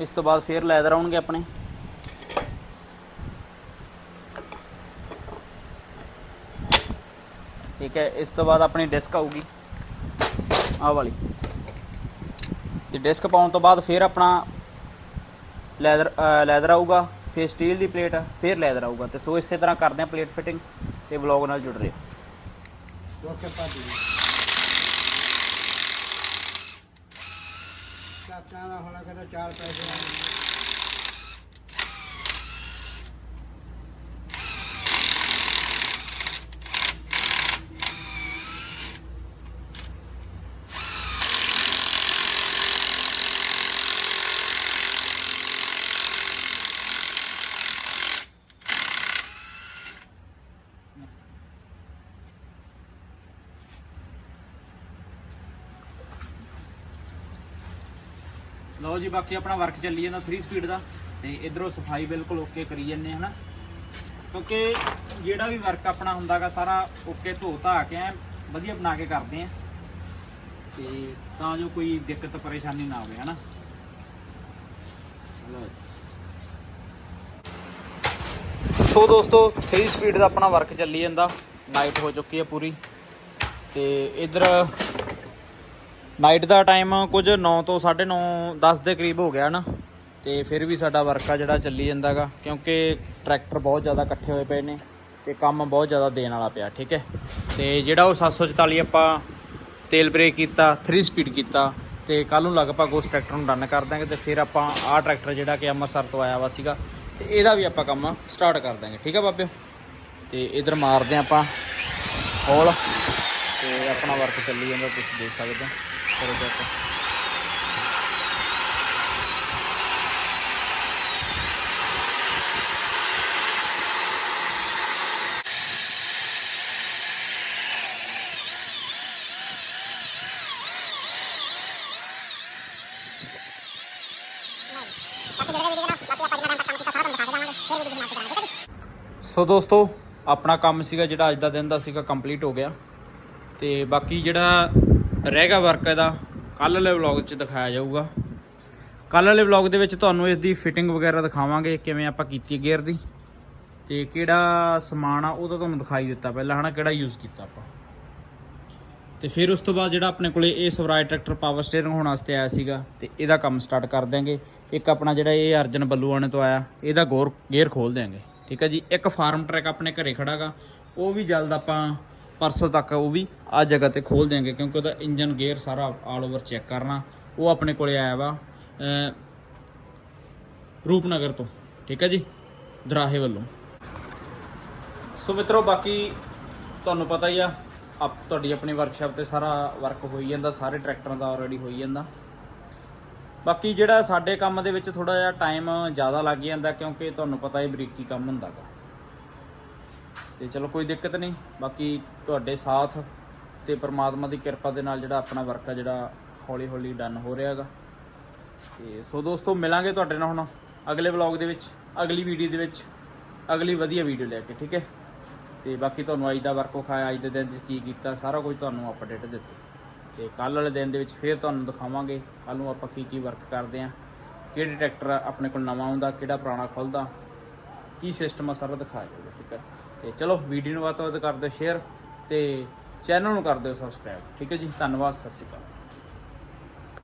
ਇਸ ਤੋਂ ਬਾਅਦ ਫਿਰ ਲੈਦਰ ਆਉਣਗੇ ਆਪਣੇ। ਠੀਕ ਹੈ, ਇਸ ਤੋਂ ਬਾਅਦ ਆਪਣੀ ਡਿਸਕ ਆਊਗੀ। ਆਹ ਵਾਲੀ। ਤੇ ਡਿਸਕ ਪਾਉਣ ਤੋਂ ਬਾਅਦ ਫਿਰ ਆਪਣਾ ਲੈਦਰ ਲੈਦਰ ਆਊਗਾ, ਫਿਰ ਸਟੀਲ ਦੀ ਪਲੇਟ, ਫਿਰ ਲੈਦਰ ਆਊਗਾ। ਤੇ ਸੋ ਇਸੇ ਤਰ੍ਹਾਂ ਕਰਦੇ ਆ ਪਲੇਟ ਫਿਟਿੰਗ ਤੇ ਵਲੌਗ ਨਾਲ ਜੁੜ ਰਹੇ ਓਕੇ ਪਾਦੀ ਚਾਚਾ ਦਾ ਹੋਣਾ ਕਹਿੰਦਾ ਚਾਰ ਪੈਸੇ ਲਓ ਜੀ, ਬਾਕੀ ਆਪਣਾ ਵਰਕ ਚੱਲੀ ਜਾਂਦਾ 3 ਸਪੀਡ ਦਾ। ਤੇ ਇਧਰੋਂ ਸਫ਼ਾਈ ਬਿਲਕੁਲ ਓਕੇ ਕਰੀ ਜੰਨੇ ਹਨਾ? ਕਿਉਂਕਿ ਜਿਹੜਾ ਵੀ ਵਰਕ ਆਪਣਾ ਹੁੰਦਾਗਾ, ਸਾਰਾ ਓਕੇ ਧੋ ਧਾ ਕੇ ਐਂ ਵਧੀਆ ਬਣਾ ਕੇ ਕਰਦੇ ਆ। ਤੇ ਤਾਂ ਜੋ ਕੋਈ ਦਿੱਕਤ, ਪਰੇਸ਼ਾਨੀ ਨਾ ਆਵੇ, ਹਨਾ? ਲਓ ਸੋ ਦੋਸਤੋ 3 ਸਪੀਡ ਦਾ ਆਪਣਾ ਵਰਕ ਚੱਲੀ ਜਾਂਦਾ। ਨਾਈਟ ਹੋ ਚੁੱਕੀ ਹੈ ਪੂਰੀ। ਤੇ ਇਧਰ ਨਾਈਟ ਦਾ ਟਾਈਮ ਕੁਝ 9 ਤੋਂ 9:30 10 ਦੇ ਕਰੀਬ ਹੋ ਗਿਆ ਨਾ। ਤੇ ਫਿਰ ਵੀ ਸਾਡਾ ਵਰਕ ਆ ਜਿਹੜਾ ਚੱਲੀ ਜਾਂਦਾਗਾ ਕਿਉਂਕਿ ਟਰੈਕਟਰ ਬਹੁਤ ਜ਼ਿਆਦਾ ਇਕੱਠੇ ਹੋਏ ਪਏ ਨੇ ਤੇ ਕੰਮ ਬਹੁਤ ਜ਼ਿਆਦਾ ਦੇਣ ਵਾਲਾ ਪਿਆ, ਠੀਕ ਹੈ। ਤੇ ਜਿਹੜਾ ਉਹ 744 ਆਪਾਂ ਤੇਲ ਬ੍ਰੇਕ ਕੀਤਾ 3 ਸਪੀਡ ਕੀਤਾ, ਤੇ ਕੱਲ ਨੂੰ ਲਗਭਗ ਉਸ ਟਰੈਕਟਰ ਨੂੰ ਡਨ ਕਰ ਦਾਂਗੇ ਤੇ ਫਿਰ ਆਪਾਂ ਆਹ ਟਰੈਕਟਰ ਜਿਹੜਾ ਕਿ ਅੰਮ੍ਰਿਤਸਰ ਤੋਂ ਆਇਆ ਵਾ ਸੀਗਾ, ਤੇ ਇਹਦਾ ਵੀ ਆਪਾਂ ਕੰਮ ਸਟਾਰਟ ਕਰ ਦਾਂਗੇ ਠੀਕ ਹੈ ਬਾਬਿਓ? ਤੇ ਇਧਰ ਮਾਰਦੇ ਹਾਂ ਆਪਾਂ ਹੌਲ ਤੇ ਆਪਣਾ ਵਰਕ ਚੱਲੀ ਜਾਂਦਾ, ਤੁਸੀਂ ਦੇਖ ਸਕਦੇ ਹੋ। ਕਰੋ ਚੈੱਕ ਸੋ ਦੋਸਤੋ ਆਪਣਾ ਕੰਮ ਸੀਗਾ ਜਿਹੜਾ ਅੱਜ ਦਾ ਦਿਨ ਦਾ ਸੀਗਾ ਕੰਪਲੀਟ ਹੋ ਗਿਆ ਤੇ ਬਾਕੀ ਜਿਹੜਾ ਰਹਿ ਗਿਆ ਵਰਕ ਇਹਦਾ। ਕੱਲ੍ਹ ਵਾਲੇ ਵਲੌਗ 'ਚ ਦਿਖਾਇਆ ਜਾਊਗਾ। ਕੱਲ੍ਹ ਵਾਲੇ ਵਲੌਗ ਦੇ ਵਿੱਚ ਤੁਹਾਨੂੰ ਇਸ ਦੀ ਫਿਟਿੰਗ ਵਗੈਰਾ ਦਿਖਾਵਾਂਗੇ, ਕਿਵੇਂ ਆਪਾਂ ਕੀਤੀ ਗੇਅਰ ਦੀ। ਤੇ ਕਿਹੜਾ ਸਮਾਨ ਆ ਉਹ ਤਾਂ ਤੁਹਾਨੂੰ ਦਿਖਾਈ ਦਿੱਤਾ ਪਹਿਲਾਂ, ਹਨਾ, ਕਿਹੜਾ ਯੂਜ਼ ਕੀਤਾ ਆਪਾਂ। ਤੇ ਫਿਰ ਉਸ ਤੋਂ ਬਾਅਦ ਜਿਹੜਾ ਆਪਣੇ ਕੋਲੇ ਇਹ ਸਵਰਾਜ ਟਰੈਕਟਰ ਪਾਵਰ ਸਟੀਅਰਿੰਗ ਹੋਣ ਵਾਸਤੇ ਆਇਆ ਸੀਗਾ, ਤੇ ਇਹਦਾ ਕੰਮ ਸਟਾਰਟ ਕਰ ਦਿਆਂਗੇ। ਇੱਕ ਆਪਣਾ ਜਿਹੜਾ ਇਹ ਅਰਜਨ ਬੱਲੂਆਣੇ ਤੋਂ ਆਇਆ, ਇਹਦਾ ਗੋਰ ਗੇਅਰ ਖੋਲ ਦਿਆਂਗੇ। ਠੀਕ ਹੈ ਜੀ, ਇੱਕ ਫਾਰਮ ਟਰੈਕ ਆਪਣੇ ਘਰੇ ਖੜਾਗਾ। ਉਹ ਵੀ ਜਲਦ ਆਪਾਂ ਪਰਸੋਂ ਤੱਕ ਉਹ ਵੀ ਆ ਜਗ੍ਹਾ ਤੇ ਖੋਲ ਦਿਆਂਗੇ ਕਿਉਂਕਿ ਉਹਦਾ ਇੰਜਨ ਗੇਅਰ ਸਾਰਾ ਆਲ ਓਵਰ ਚੈੱਕ ਕਰਨਾ। ਉਹ ਆਪਣੇ ਕੋਲੇ ਆਇਆ ਵਾ ਰੂਪਨਗਰ ਤੋਂ, ਠੀਕ ਹੈ ਜੀ? ਦਰਾਹੇ ਵੱਲੋਂ। ਸੋ ਮਿੱਤਰੋ, ਬਾਕੀ ਤੁਹਾਨੂੰ ਪਤਾ ਹੀ ਆ, ਆਪ ਤੁਹਾਡੀ ਆਪਣੀ ਵਰਕਸ਼ਾਪ ਤੇ ਸਾਰਾ ਵਰਕ ਹੋਈ ਜਾਂਦਾ, ਸਾਰੇ ਟਰੈਕਟਰਾਂ ਦਾ ਆਲਰੇਡੀ ਹੋਈ ਜਾਂਦਾ। ਬਾਕੀ ਜਿਹੜਾ ਸਾਡੇ ਕੰਮ ਦੇ ਵਿੱਚ ਥੋੜਾ ਜਿਹਾ ਟਾਈਮ ਜ਼ਿਆਦਾ ਲੱਗ ਜਾਂਦਾ, ਕਿਉਂਕਿ ਤੁਹਾਨੂੰ ਪਤਾ ਹੀ ਬਰੀਕੀ ਕੰਮ ਹੁੰਦਾ ਗਾ। ਤੇ ਚਲੋ ਕੋਈ ਦਿੱਕਤ ਨਹੀਂ, ਬਾਕੀ ਤੁਹਾਡੇ ਸਾਥ ਤੇ ਪ੍ਰਮਾਤਮਾ ਦੀ ਕਿਰਪਾ ਦੇ ਨਾਲ ਜਿਹੜਾ ਆਪਣਾ ਵਰਕ ਆ ਜਿਹੜਾ ਹੌਲੀ ਹੌਲੀ ਡਨ ਹੋ ਰਿਹਾ ਹੈਗਾ। ਤੇ ਸੋ ਦੋਸਤੋ, ਮਿਲਾਂਗੇ ਤੁਹਾਡੇ ਨਾਲ ਹੁਣ ਅਗਲੇ ਵਲੌਗ ਦੇ ਵਿੱਚ, ਅਗਲੀ ਵੀਡੀਓ ਦੇ ਵਿੱਚ, ਅਗਲੀ ਵਧੀਆ ਵੀਡੀਓ ਲੈ ਕੇ, ਠੀਕ ਹੈ? ਤੇ ਬਾਕੀ ਤੁਹਾਨੂੰ ਅੱਜ ਦਾ ਵਰਕ ਵਿਖਾਇਆ, ਅੱਜ ਦੇ ਦਿਨ 'ਚ ਕੀ ਕੀਤਾ, ਸਾਰਾ ਕੁਝ ਤੁਹਾਨੂੰ ਅਪਡੇਟ ਦਿੱਤੀ। ਤੇ ਕੱਲ ਵਾਲੇ ਦਿਨ ਦੇ ਵਿੱਚ ਫੇਰ ਤੁਹਾਨੂੰ ਦਿਖਾਵਾਂਗੇ ਕੱਲ ਨੂੰ ਆਪਾਂ ਕੀ ਕੀ ਵਰਕ ਕਰਦੇ ਆਂ ਕਿਹੜੇ ਟਰੈਕਟਰ ਆਪਣੇ ਕੋਲ ਨਵਾਂ ਆਉਂਦਾ, ਕਿਹੜਾ ਪੁਰਾਣਾ ਖੁੱਲਦਾ, ਕੀ ਸਿਸਟਮ ਆ, ਸਾਰਾ ਦਿਖਾਇਆ। ਤੇ ਚਲੋ ਵੀਡੀਓ ਨੂੰ ਵੱਧ ਤੋਂ ਵੱਧ ਕਰ ਦਿਓ ਸ਼ੇਅਰ ਤੇ ਚੈਨਲ ਨੂੰ ਕਰ ਦਿਓ ਸਬਸਕ੍ਰਾਈਬ ਠੀਕ ਹੈ ਜੀ, ਧੰਨਵਾਦ, ਸਤਿ ਸ਼੍ਰੀ ਅਕਾਲ।